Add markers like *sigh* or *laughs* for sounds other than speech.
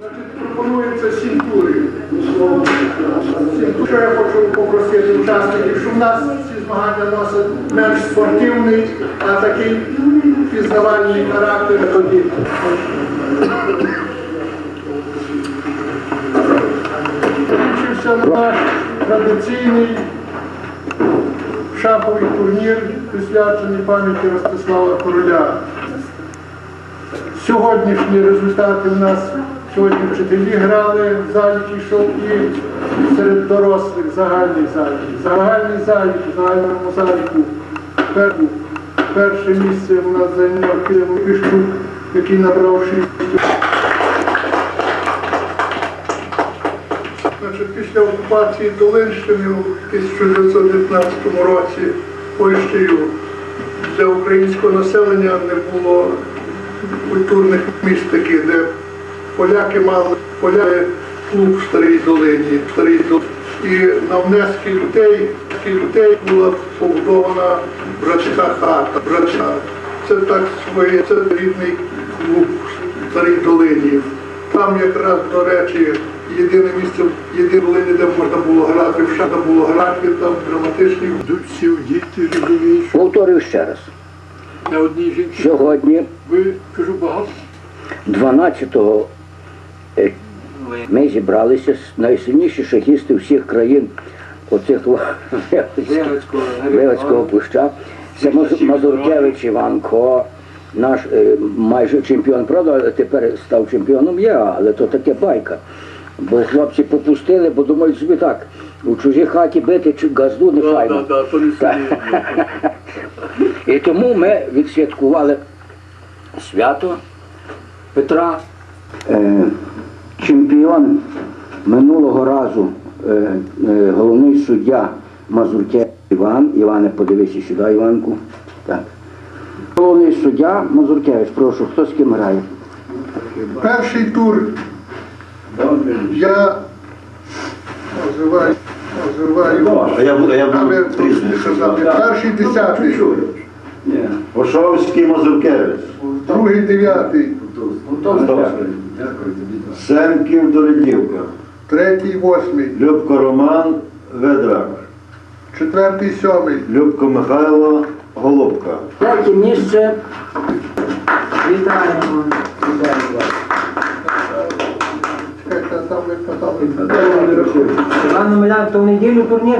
Пропонується сім турів. Що я хочу попросити учасників, що в нас ці змагання носять менш спортивний, а такий пізнавальний характер тоді. Закінчився наш традиційний шаховий турнір, присвячений пам'яті Ростислава Короля. Сьогоднішні результати у нас сьогодні вчителі грали в заліки, йшов і серед дорослих загальний залік. Загальний залік, в загальному заліку пер- перше місце у нас зайняв Пішчук, який набрав шість. Значить, після окупації Долинщини у 1919 році Польщею для українського населення не було культурних міст таких, де поляки мали поляки клуб в Старій Долині, в Старій Долині. І на внески людей, людей була побудована братська хата. Братська. Це так своє, це рідний клуб в Старій Долині. Там якраз, до речі, єдине місце, єдине Долині, де можна було грати, в шата було грати, там драматичні всі діти розумієш. Повторюю ще раз. На одній жінці. Сьогодні, Ви кажу багато. 12-го, е, ми зібралися найсильніші шахісти всіх країн оцих Вилицького пуща. Це Мазуркевич Іванко, наш е, майже чемпіон, правда, але тепер став чемпіоном я, але то таке байка. Бо хлопці попустили, бо думають собі так, у чужій хаті бити чи газду не файно. *laughs* І тому ми відсвяткували свято Петра. Чемпіон минулого разу е, е, головний суддя Мазуркевич Іван. Іване, подивися сюди, Іванку. Так. Головний суддя Мазуркевич, прошу, хто з ким грає? Перший тур я називаю, називаю А я буду, я але буду прізвище сказати, казати. перший десятий, Ошовський Мазуркевич, другий дев'ятий, Семків Доледівка, третій восьмий, Любко Роман Ведрак, четвертий сьомий, Любко Михайло Голубка. Третє місце. Вітаємо. Вітаємо вас. чекайте, там казали. Іван Номелян, то в неділю турнір.